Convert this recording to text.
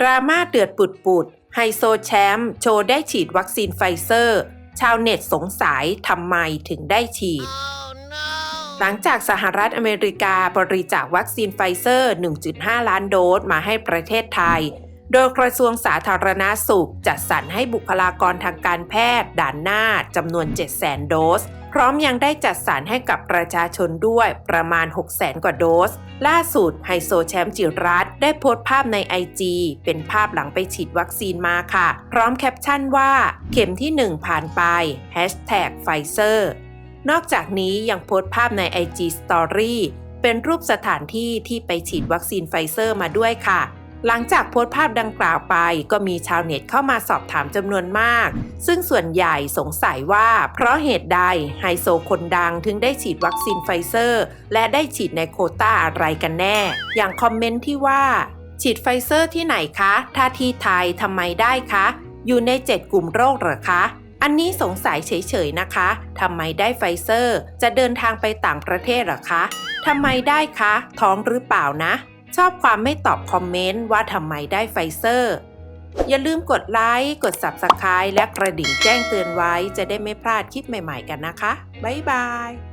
ดราม่าเดือดปุดปุดๆไฮโซแชมป์โชว์ได้ฉีดวัคซีนไฟเซอร์ ชาวเน็ตสงสัยทำไมถึงได้ฉีดหลังจากสหรัฐอเมริกาบริจาควัคซีนไฟเซอร์ 1.5 ล้านโดสมาให้ประเทศไทย โดยกระทรวงสาธารณาสุขจัดสรรให้บุคลากรทางการแพทย์ด่านหน้าจำนวน 700,000 โดส พร้อมยังได้จัดสรรให้กับประชาชนด้วยประมาณ 600,000 กว่าโดส ล่าสุดไฮโซแชมป์จิรัตได้โพสต์ภาพใน IG เป็นภาพหลังไปฉีดวัคซีนมาค่ะ พร้อมแคปชั่นว่า เข็มที่ 1 ผ่านไป Hashtag ไฟเซอร์นอกจากนี้ยังโพสต์ภาพใน IG Story เป็นรูปสถานที่ที่ไปฉีดวัคซีนไฟเซอร์มาด้วยค่ะ หลังจากโพสต์ภาพดังกล่าวไปก็มีชาวเน็ตเข้ามาสอบถามจำนวนมาก ซึ่งส่วนใหญ่สงสัยว่าเพราะเหตุใดไฮโซคนดังถึงได้ฉีดวัคซีนไฟเซอร์ และได้ฉีดในโคต้าอะไรกันแน่ อย่างคอมเมนต์ที่ว่า ฉีดไฟเซอร์ที่ไหนคะ ถ้าที่ไทยทำไมได้คะ อยู่ใน 7 กลุ่มโรคเหรอคะ อันนี้สงสัยเฉยๆนะคะทำไมได้ไฟเซอร์ จะเดินทางไปต่างประเทศหรอคะทำไมได้คะ ท้องหรือเปล่านะ ชอบความไม่ตอบคอมเมนต์ว่าทำไมได้ไฟเซอร์ อย่าลืมกดไลค์ กด Subscribe และกระดิ่งแจ้งเตือนไว้จะได้ไม่พลาดคลิปใหม่ๆกันนะคะ บ๊ายบาย